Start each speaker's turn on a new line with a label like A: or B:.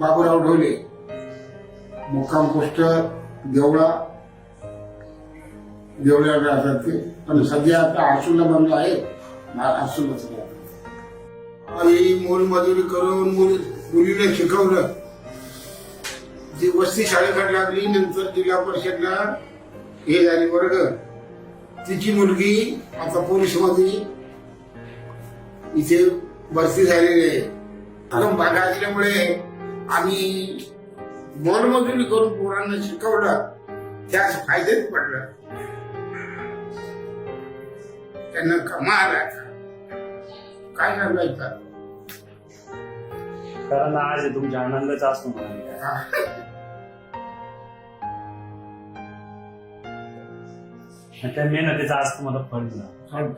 A: बाबूराव ढोले मुक्काम पोस्ट देवळा देवळ्या राहतात ते पण सध्या आता आसूला बनलं आहे आसूलाच आई मोलमजुरी करून मुली मुलीने शिकवलं. जी वस्ती शाळेकडे लागली नंतर जिल्हा परिषदला हे झाली वर्ग. तिची मुलगी आता पोलीसमध्ये इथे भरती झालेली आहे. भागा असल्यामुळे आम्ही मोलमजुरी करून पोरांना शिकवलं. त्याच फायद्यात पडलं. त्यांना कमाल. काय सांगायचं
B: कारण आज तुमच्या आनंदाचा असतो मला त्या मेहनतीचा आज तुम्हाला फळ मिळालं हो.